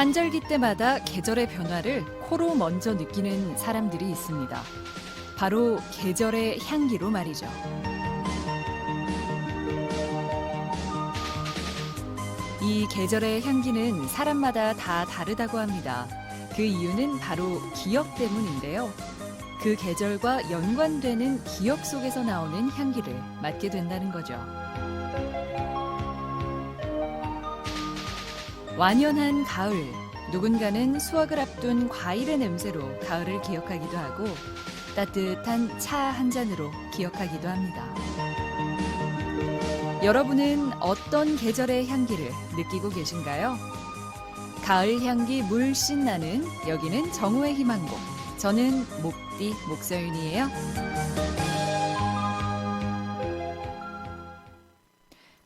환절기 때마다 계절의 변화를 코로 먼저 느끼는 사람들이 있습니다. 바로 계절의 향기로 말이죠. 이 계절의 향기는 사람마다 다 다르다고 합니다. 그 이유는 바로 기억 때문인데요. 그 계절과 연관되는 기억 속에서 나오는 향기를 맡게 된다는 거죠. 완연한 가을. 누군가는 수확을 앞둔 과일의 냄새로 가을을 기억하기도 하고 따뜻한 차 한 잔으로 기억하기도 합니다. 여러분은 어떤 계절의 향기를 느끼고 계신가요? 가을 향기 물씬 나는 여기는 정우의 희망곡. 저는 목디 목서윤이에요.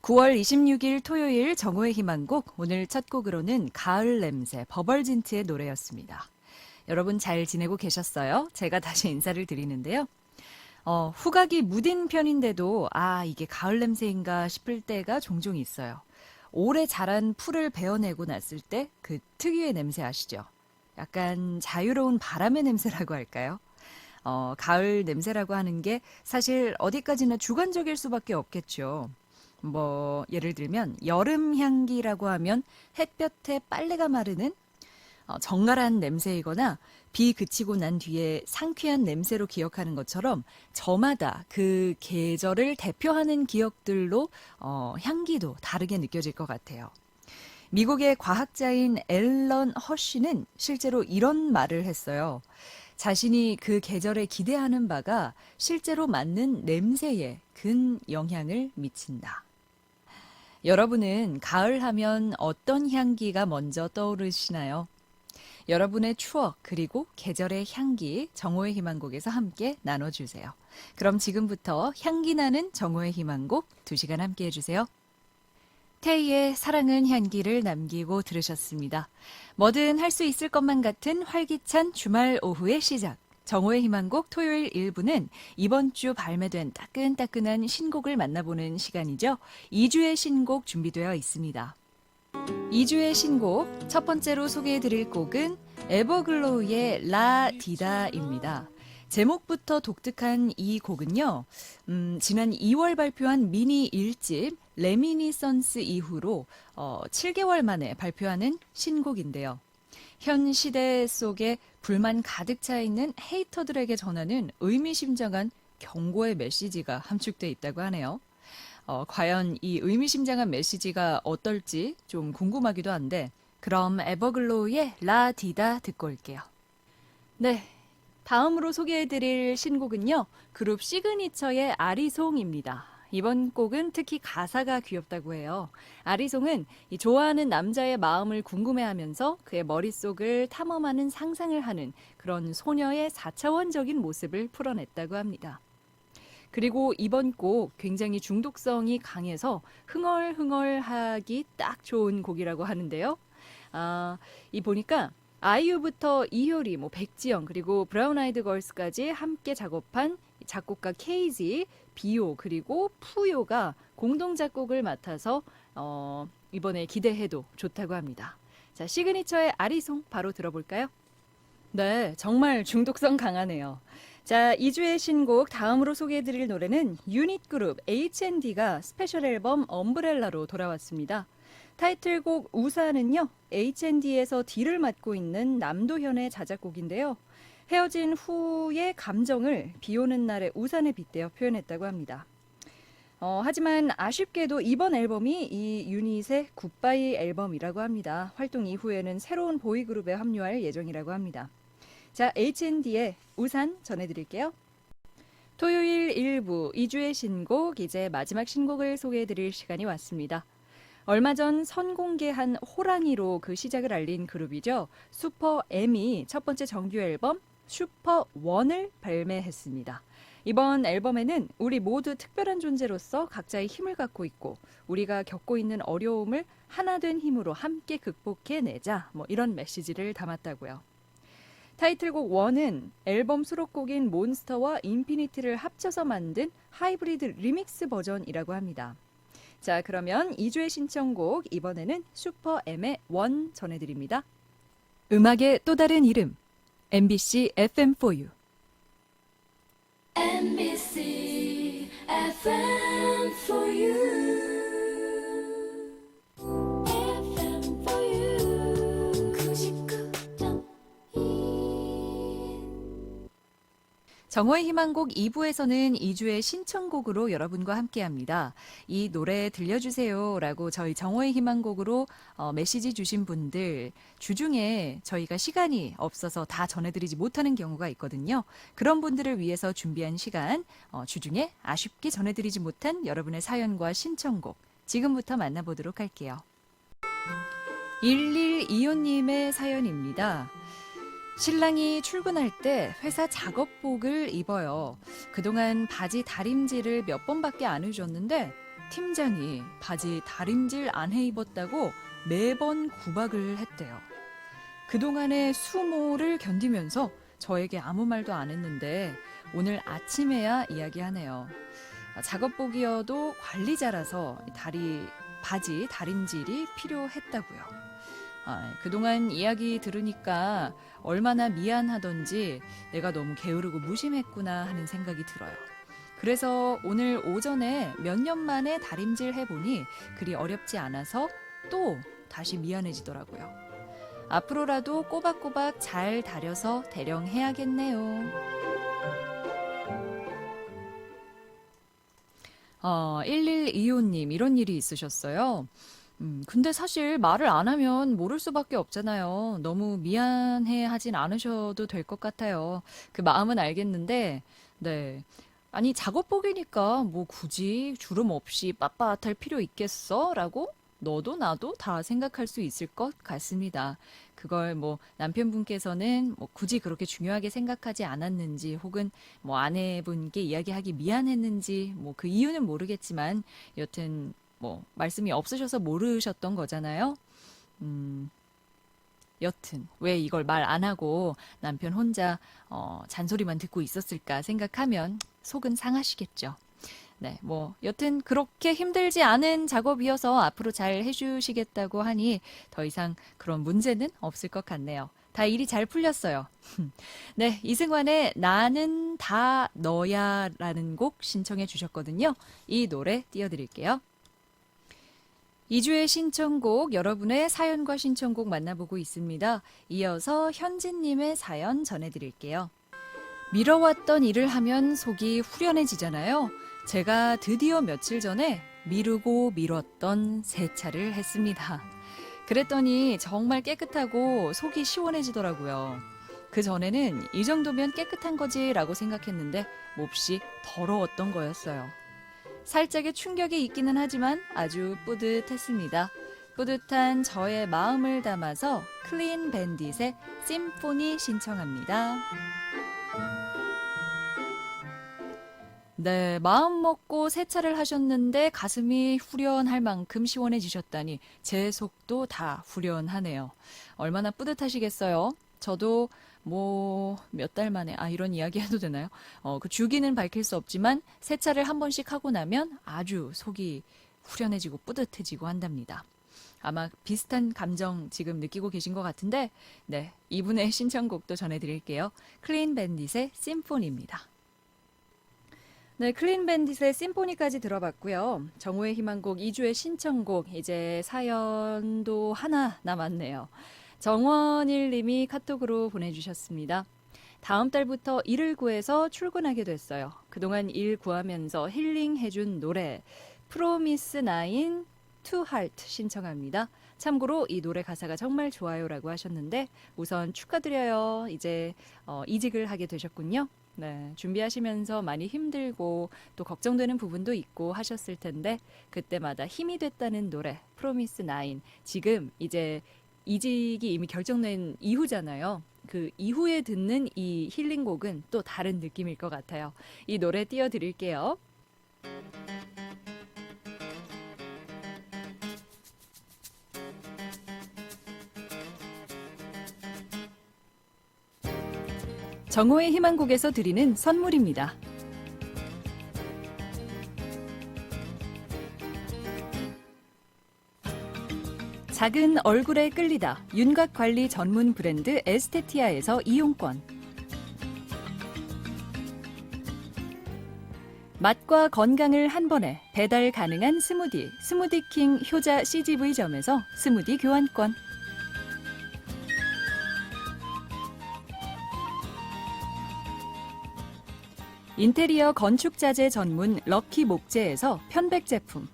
9월 26일 토요일 정오의 희망곡 오늘 첫 곡으로는 가을 냄새 버벌진트의 노래였습니다. 여러분 잘 지내고 계셨어요? 제가 다시 인사를 드리는데요. 어, 후각이 무딘 편인데도 아 이게 가을 냄새인가 싶을 때가 종종 있어요. 오래 자란 풀을 베어내고 났을 때 그 특유의 냄새 아시죠? 약간 자유로운 바람의 냄새라고 할까요? 어, 가을 냄새라고 하는 게 사실 어디까지나 주관적일 수밖에 없겠죠. 뭐 예를 들면 여름 향기라고 하면 햇볕에 빨래가 마르는 어, 정갈한 냄새이거나 비 그치고 난 뒤에 상쾌한 냄새로 기억하는 것처럼 저마다 그 계절을 대표하는 기억들로 어, 향기도 다르게 느껴질 것 같아요. 미국의 과학자인 앨런 허쉬는 실제로 이런 말을 했어요. 자신이 그 계절에 기대하는 바가 실제로 맞는 냄새에 근 영향을 미친다. 여러분은 가을 하면 어떤 향기가 먼저 떠오르시나요? 여러분의 추억 그리고 계절의 향기 정오의 희망곡에서 함께 나눠주세요. 그럼 지금부터 향기 나는 정오의 희망곡 2시간 함께 해주세요. 태희의 사랑은 향기를 남기고 들으셨습니다. 뭐든 할 수 있을 것만 같은 활기찬 주말 오후의 시작. 정오의 희망곡 토요일 1부는 이번 주 발매된 따끈따끈한 신곡을 만나보는 시간이죠. 2주의 신곡 준비되어 있습니다. 2주의 신곡 첫 번째로 소개해 드릴 곡은 에버글로우의 라 디다입니다. 제목부터 독특한 이 곡은요, 음, 지난 2월 발표한 미니 1집 레미니선스 이후로 어, 7개월 만에 발표하는 신곡인데요. 현 시대 속에 불만 가득 차 있는 헤이터들에게 전하는 의미심장한 경고의 메시지가 함축돼 있다고 하네요. 어, 과연 이 의미심장한 메시지가 어떨지 좀 궁금하기도 한데, 그럼 에버글로우의 라 디다 듣고 올게요. 네. 다음으로 소개해드릴 신곡은요, 그룹 시그니처의 아리송입니다. 이번 곡은 특히 가사가 귀엽다고 해요. 아리송은 이 좋아하는 남자의 마음을 궁금해하면서 그의 머릿속을 탐험하는 상상을 하는 그런 소녀의 4차원적인 모습을 풀어냈다고 합니다. 그리고 이번 곡 굉장히 중독성이 강해서 흥얼흥얼하기 딱 좋은 곡이라고 하는데요. 아, 이 보니까 아이유부터 이효리, 뭐 백지영 그리고 브라운 아이드 걸스까지 함께 작업한 작곡가 케이지, 비오 그리고 푸요가 공동 작곡을 맡아서 어, 이번에 기대해도 좋다고 합니다. 자, 시그니처의 아리송 바로 들어볼까요? 네, 정말 중독성 강하네요. 자, 2주의 신곡 다음으로 소개해드릴 노래는 유닛 그룹 H&D가 스페셜 앨범 엄브렐라로 돌아왔습니다. 타이틀곡 우산은요, H&D에서 D를 맡고 있는 남도현의 자작곡인데요. 헤어진 후의 감정을 비 오는 날의 우산에 빗대어 표현했다고 합니다. 어, 하지만 아쉽게도 이번 앨범이 이 유닛의 굿바이 앨범이라고 합니다. 활동 이후에는 새로운 보이그룹에 합류할 예정이라고 합니다. 자, H&D의 우산 전해드릴게요. 토요일 1부 2주의 신곡, 이제 마지막 신곡을 소개해드릴 시간이 왔습니다. 얼마 전 선공개한 호랑이로 그 시작을 알린 그룹이죠. 슈퍼 M이 첫 번째 정규 앨범 슈퍼 원을 발매했습니다. 이번 앨범에는 우리 모두 특별한 존재로서 각자의 힘을 갖고 있고 우리가 겪고 있는 어려움을 하나 된 힘으로 함께 극복해내자 뭐 이런 메시지를 담았다고요. 타이틀곡 원은 앨범 수록곡인 몬스터와 인피니티를 합쳐서 만든 하이브리드 리믹스 버전이라고 합니다. 자, 그러면 2주의 신청곡 이번에는 슈퍼 M의 원 전해드립니다. 음악의 또 다른 이름 MBC FM4U MBC FM4U 정호의 희망곡 2부에서는 2주의 신청곡으로 여러분과 함께합니다. 이 노래 들려주세요라고 저희 정호의 희망곡으로 어, 메시지 주신 분들 주중에 저희가 시간이 없어서 다 전해드리지 못하는 경우가 있거든요. 그런 분들을 위해서 준비한 시간 어, 주중에 아쉽게 전해드리지 못한 여러분의 사연과 신청곡 지금부터 만나보도록 할게요. 1125님의 사연입니다. 신랑이 출근할 때 회사 작업복을 입어요. 그동안 바지 다림질을 몇 번밖에 안 해줬는데 팀장이 바지 다림질 안 해 입었다고 매번 구박을 했대요. 그동안의 수모를 견디면서 저에게 아무 말도 안 했는데 오늘 아침에야 이야기하네요. 아, 작업복이어도 관리자라서 다리 바지 다림질이 필요했다고요. 아, 그동안 이야기 들으니까 얼마나 미안하던지 내가 너무 게으르고 무심했구나 하는 생각이 들어요. 그래서 오늘 오전에 몇 년 만에 다림질 해보니 그리 어렵지 않아서 또 다시 미안해지더라고요. 앞으로라도 꼬박꼬박 잘 다려서 대령해야겠네요. 어, 1125님, 이런 일이 있으셨어요. 음, 근데 사실 말을 안 하면 모를 수밖에 없잖아요. 너무 미안해 하진 않으셔도 될 것 같아요. 그 마음은 알겠는데, 네. 아니, 작업복이니까 뭐 굳이 주름 없이 빳빳할 필요 있겠어? 라고 너도 나도 다 생각할 수 있을 것 같습니다. 그걸 뭐 남편분께서는 뭐 굳이 그렇게 중요하게 생각하지 않았는지 혹은 뭐 아내분께 이야기하기 미안했는지 뭐 그 이유는 모르겠지만 여튼 뭐 말씀이 없으셔서 모르셨던 거잖아요. 음, 여튼 왜 이걸 말 안 하고 남편 혼자 어, 잔소리만 듣고 있었을까 생각하면 속은 상하시겠죠. 네, 뭐 여튼 그렇게 힘들지 않은 작업이어서 앞으로 잘 해주시겠다고 하니 더 이상 그런 문제는 없을 것 같네요. 다 일이 잘 풀렸어요. 네, 이승환의 나는 다 너야라는 곡 신청해 주셨거든요. 이 노래 띄워드릴게요. 2주의 신청곡, 여러분의 사연과 신청곡 만나보고 있습니다. 이어서 현진님의 사연 전해드릴게요. 미뤄왔던 일을 하면 속이 후련해지잖아요. 제가 드디어 며칠 전에 미루고 미뤘던 세차를 했습니다. 그랬더니 정말 깨끗하고 속이 시원해지더라고요. 그 전에는 이 정도면 깨끗한 거지라고 생각했는데 몹시 더러웠던 거였어요. 살짝의 충격이 있기는 하지만 아주 뿌듯했습니다. 뿌듯한 저의 마음을 담아서 클린 밴딧의 심포니 신청합니다. 네, 마음 먹고 세차를 하셨는데 가슴이 후련할 만큼 시원해지셨다니 제 속도 다 후련하네요. 얼마나 뿌듯하시겠어요? 저도 뭐 몇 달 만에 아 이런 이야기 해도 되나요? 어, 그 주기는 밝힐 수 없지만 세차를 한 번씩 하고 나면 아주 속이 후련해지고 뿌듯해지고 한답니다. 아마 비슷한 감정 지금 느끼고 계신 것 같은데 네, 이분의 신청곡도 전해드릴게요. 클린 밴딧의 심포니입니다. 네, 클린 밴딧의 심포니까지 들어봤고요. 정호의 희망곡 2주의 신청곡 이제 사연도 하나 남았네요. 정원일 님이 카톡으로 보내주셨습니다. 다음 달부터 일을 구해서 출근하게 됐어요. 그동안 일 구하면서 힐링해준 노래 프로미스 나인 투 하트 신청합니다. 참고로 이 노래 가사가 정말 좋아요라고 하셨는데 우선 축하드려요. 이제 어, 이직을 하게 되셨군요. 네, 준비하시면서 많이 힘들고 또 걱정되는 부분도 있고 하셨을 텐데 그때마다 힘이 됐다는 노래 프로미스 나인 지금 이제 이직이 이미 결정된 이후잖아요. 그 이후에 듣는 이 힐링곡은 또 다른 느낌일 것 같아요. 이 노래 띄워드릴게요. 정호의 희망곡에서 드리는 선물입니다. 작은 얼굴에 끌리다 윤곽 관리 전문 브랜드 에스테티아에서 이용권. 맛과 건강을 한 번에 배달 가능한 스무디 스무디킹 효자 CGV점에서 스무디 교환권. 인테리어 건축 자재 전문 럭키 목재에서 편백 제품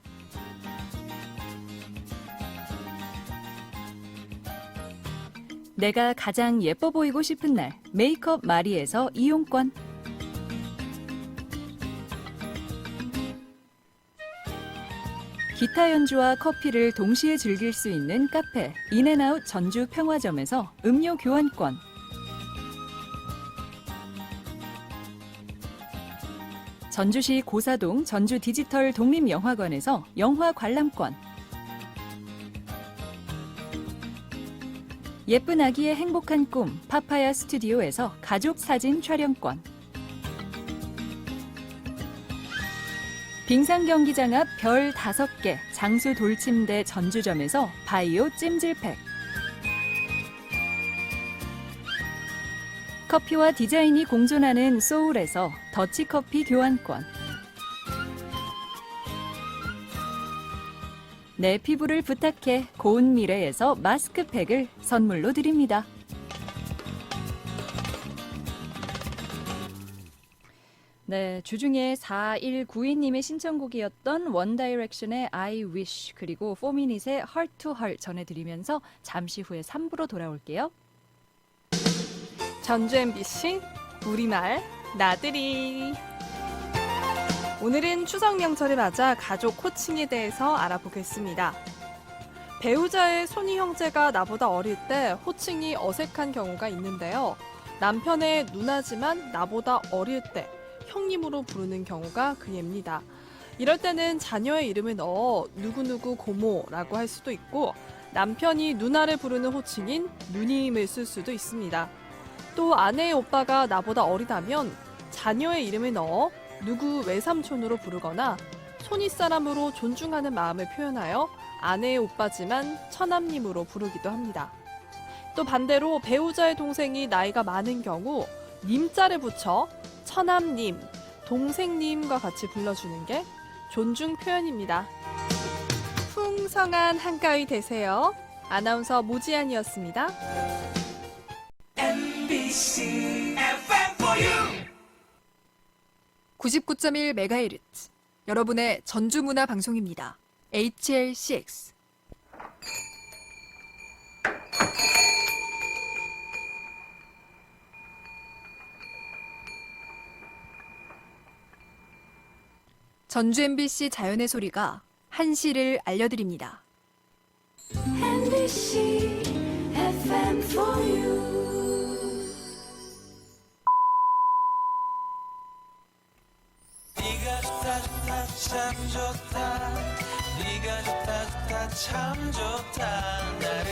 내가 가장 예뻐 보이고 싶은 날 메이크업 마리에서 이용권. 기타 연주와 커피를 동시에 즐길 수 있는 카페 인앤아웃 전주 평화점에서 음료 교환권. 전주시 고사동 전주 디지털 독립영화관에서 영화 관람권 예쁜 아기의 행복한 꿈 파파야 스튜디오에서 가족 사진 촬영권. 빙상 경기장 앞별 5개 장수 돌침대 전주점에서 바이오 찜질팩. 커피와 디자인이 공존하는 소울에서 더치커피 교환권 내 피부를 부탁해 고운 미래에서 마스크팩을 선물로 드립니다. 네, 주중에 4192님의 신청곡이었던 원다이렉션의 I Wish 그리고 포미닛의 Heart to Heart 전해드리면서 잠시 후에 3부로 돌아올게요. 전주 MBC 우리말 나들이 오늘은 추석 명절을 맞아 가족 코칭에 대해서 알아보겠습니다. 배우자의 손이 형제가 나보다 어릴 때 호칭이 어색한 경우가 있는데요. 남편의 누나지만 나보다 어릴 때 형님으로 부르는 경우가 그 예입니다. 이럴 때는 자녀의 이름을 넣어 누구누구 고모라고 할 수도 있고 남편이 누나를 부르는 호칭인 누님을 쓸 수도 있습니다. 또 아내의 오빠가 나보다 어리다면 자녀의 이름을 넣어 누구 외삼촌으로 부르거나 손윗사람으로 존중하는 마음을 표현하여 아내의 오빠지만 처남님으로 부르기도 합니다. 또 반대로 배우자의 동생이 나이가 많은 경우 님자를 붙여 처남님, 동생님과 같이 불러주는 게 존중 표현입니다. 풍성한 한가위 되세요. 아나운서 모지안이었습니다. NBC FM for you. 99.1MHz 여러분의 전주문화 방송입니다. HL6 전주 MBC 자연의 소리가 한시를 알려드립니다. NBC FM for you. 참 좋다. 네가 좋다 좋다 참 좋다. 나를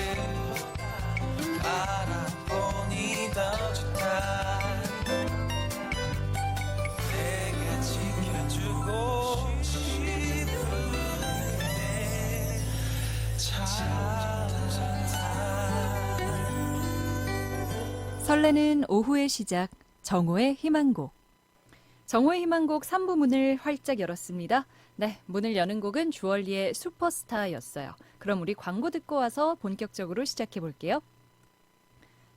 알아보니 더 좋다. 내가 지켜주고. 설레는 오후의 시작 정오의 희망곡 정오의 희망곡 3부 문을 활짝 열었습니다. 네, 문을 여는 곡은 주얼리의 슈퍼스타였어요. 그럼 우리 광고 듣고 와서 본격적으로 시작해 볼게요.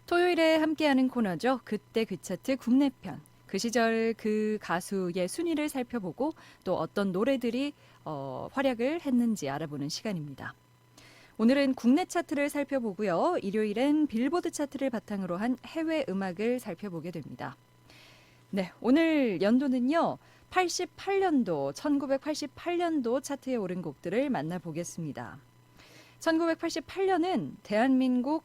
토요일에 함께하는 코너죠. 그때 그 차트 국내편. 그 시절 그 가수의 순위를 살펴보고 또 어떤 노래들이 어, 활약을 했는지 알아보는 시간입니다. 오늘은 국내 차트를 살펴보고요. 일요일엔 빌보드 차트를 바탕으로 한 해외 음악을 살펴보게 됩니다. 네, 오늘 연도는요. 88년도, 1988년도 차트에 오른 곡들을 만나보겠습니다. 1988년은 대한민국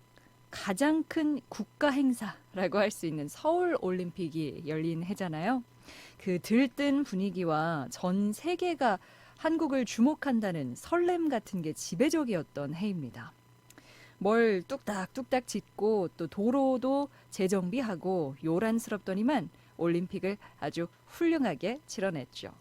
가장 큰 국가 행사라고 할 수 있는 서울 올림픽이 열린 해잖아요. 그 들뜬 분위기와 전 세계가 한국을 주목한다는 설렘 같은 게 지배적이었던 해입니다. 뭘 뚝딱뚝딱 짓고 또 도로도 재정비하고 요란스럽더니만 올림픽을 아주 훌륭하게 치러냈죠.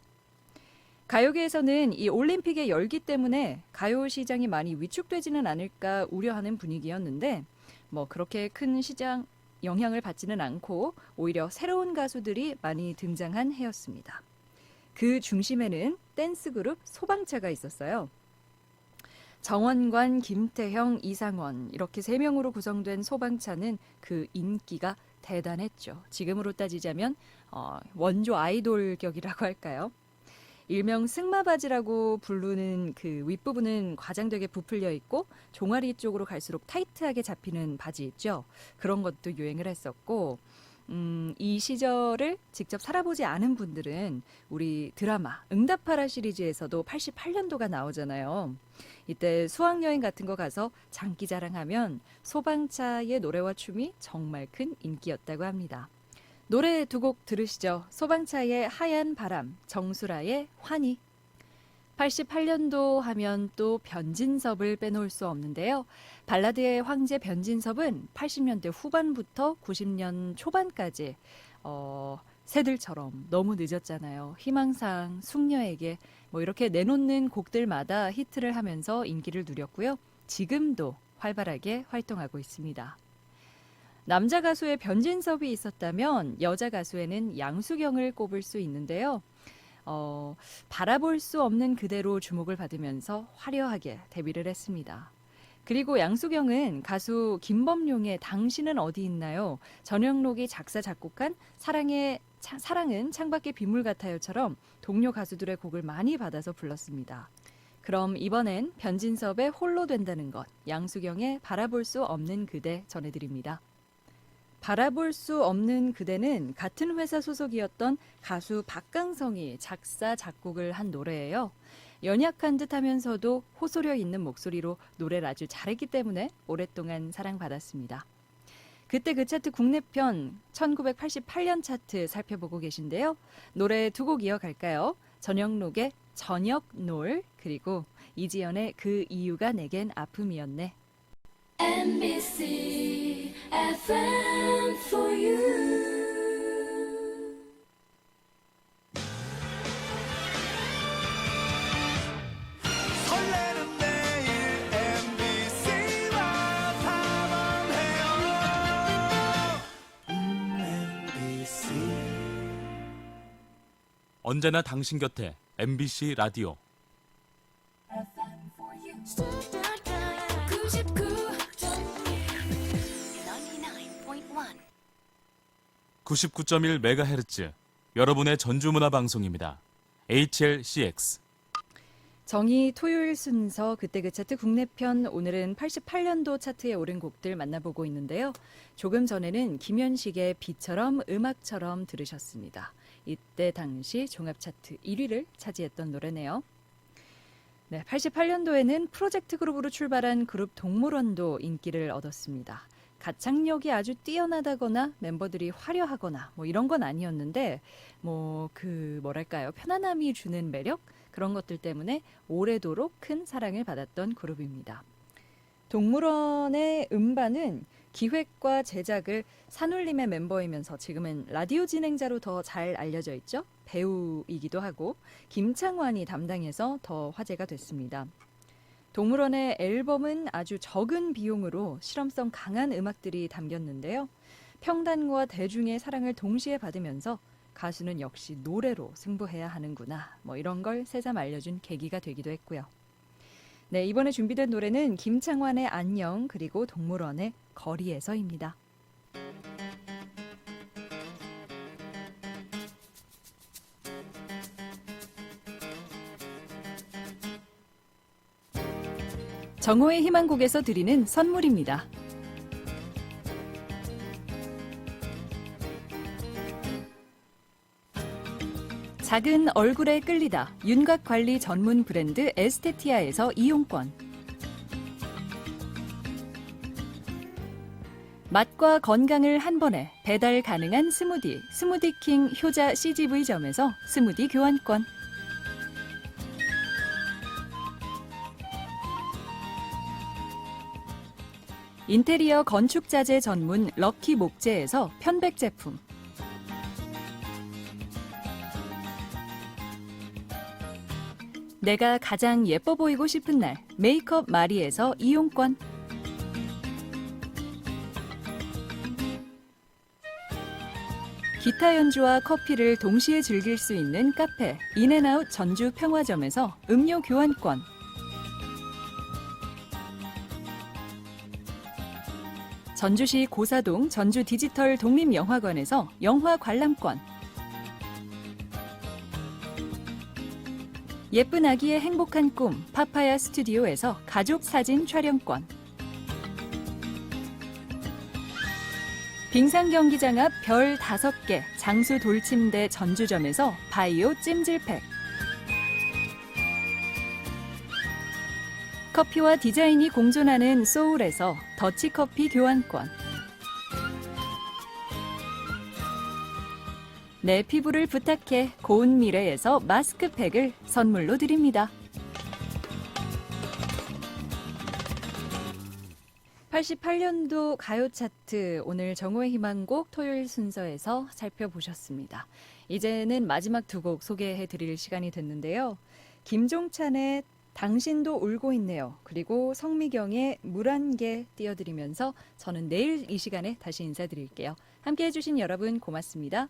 가요계에서는 이 올림픽의 열기 때문에 가요 시장이 많이 위축되지는 않을까 우려하는 분위기였는데 뭐 그렇게 큰 시장 영향을 받지는 않고 오히려 새로운 가수들이 많이 등장한 해였습니다. 그 중심에는 댄스 그룹 소방차가 있었어요. 정원관, 김태형, 이상원 이렇게 세 명으로 구성된 소방차는 그 인기가 대단했죠. 지금으로 따지자면 어, 원조 아이돌 격이라고 할까요? 일명 승마바지라고 부르는 그 윗부분은 과장되게 부풀려 있고 종아리 쪽으로 갈수록 타이트하게 잡히는 바지 있죠. 그런 것도 유행을 했었고 음, 이 시절을 직접 살아보지 않은 분들은 우리 드라마 응답하라 시리즈에서도 88년도가 나오잖아요. 이때 수학여행 같은 거 가서 장기 자랑하면 소방차의 노래와 춤이 정말 큰 인기였다고 합니다. 노래 두 곡 들으시죠. 소방차의 하얀 바람, 정수라의 환희. 88년도 하면 또 변진섭을 빼놓을 수 없는데요. 발라드의 황제 변진섭은 80년대 후반부터 90년 초반까지 어, 새들처럼 너무 늦었잖아요. 희망상, 숙녀에게 뭐 이렇게 내놓는 곡들마다 히트를 하면서 인기를 누렸고요. 지금도 활발하게 활동하고 있습니다. 남자 가수의 변진섭이 있었다면 여자 가수에는 양수경을 꼽을 수 있는데요. 어, 바라볼 수 없는 그대로 주목을 받으면서 화려하게 데뷔를 했습니다. 그리고 양수경은 가수 김범용의 당신은 어디 있나요? 전영록이 작사 작곡한 사랑의 차- 사랑은 창밖의 빗물 같아요처럼 동료 가수들의 곡을 많이 받아서 불렀습니다. 그럼 이번엔 변진섭의 홀로 된다는 것, 양수경의 바라볼 수 없는 그대 전해드립니다. 바라볼 수 없는 그대는 같은 회사 소속이었던 가수 박강성이 작사 작곡을 한 노래예요. 연약한 듯 하면서도 호소력 있는 목소리로 노래를 아주 잘했기 때문에 오랫동안 사랑받았습니다. 그때 그 차트 국내편 1988년 차트 살펴보고 계신데요. 노래 두 곡 이어갈까요? 전영록의 저녁 놀 그리고 이지연의 그 이유가 내겐 아픔이었네. NBC FM for you. 설레는 내일 MBC와 탐험해요. MBC. 언제나 당신 곁에 MBC 라디오. FM for you. 99.1MHz 여러분의 전주문화 방송입니다. HLCX 정의 토요일 순서 그때그 차트 국내편 오늘은 88년도 차트에 오른 곡들 만나보고 있는데요. 조금 전에는 김현식의 비처럼 음악처럼 들으셨습니다. 이때 당시 종합 차트 1위를 차지했던 노래네요. 네, 88년도에는 프로젝트 그룹으로 출발한 그룹 동물원도 인기를 얻었습니다. 가창력이 아주 뛰어나다거나 멤버들이 화려하거나 뭐 이런 건 아니었는데 뭐 그 뭐랄까요 편안함이 주는 매력 그런 것들 때문에 오래도록 큰 사랑을 받았던 그룹입니다. 동물원의 음반은 기획과 제작을 산울림의 멤버이면서 지금은 라디오 진행자로 더 잘 알려져 있죠. 배우이기도 하고 김창완이 담당해서 더 화제가 됐습니다. 동물원의 앨범은 아주 적은 비용으로 실험성 강한 음악들이 담겼는데요. 평단과 대중의 사랑을 동시에 받으면서 가수는 역시 노래로 승부해야 하는구나. 뭐 이런 걸 새삼 알려준 계기가 되기도 했고요. 네, 이번에 준비된 노래는 김창완의 안녕 그리고 동물원의 거리에서입니다. 정호의 희망곡에서 드리는 선물입니다. 작은 얼굴에 끌리다 윤곽 관리 전문 브랜드 에스테티아에서 이용권 맛과 건강을 한 번에 배달 가능한 스무디 스무디킹 효자 CGV점에서 스무디 교환권 인테리어 건축 자재 전문 럭키 목재에서 편백 제품. 내가 가장 예뻐 보이고 싶은 날 메이크업 마리에서 이용권. 기타 연주와 커피를 동시에 즐길 수 있는 카페 인앤아웃 전주 평화점에서 음료 교환권 전주시 고사동 전주 디지털 독립영화관에서 영화 관람권. 예쁜 아기의 행복한 꿈 파파야 스튜디오에서 가족 사진 촬영권. 빙상 경기장 앞별 5개 장수 돌침대 전주점에서 바이오 찜질팩 커피와 디자인이 공존하는 소울에서 더치커피 교환권 내 피부를 부탁해 고운 미래에서 마스크팩을 선물로 드립니다. 88년도 가요 차트 오늘 정오의 희망곡 토요일 순서에서 살펴보셨습니다. 이제는 마지막 두 곡 소개해 드릴 시간이 됐는데요. 김종찬의 당신도 울고 있네요. 그리고 성미경의 물 한 개 띄워드리면서 저는 내일 이 시간에 다시 인사드릴게요. 함께 해주신 여러분 고맙습니다.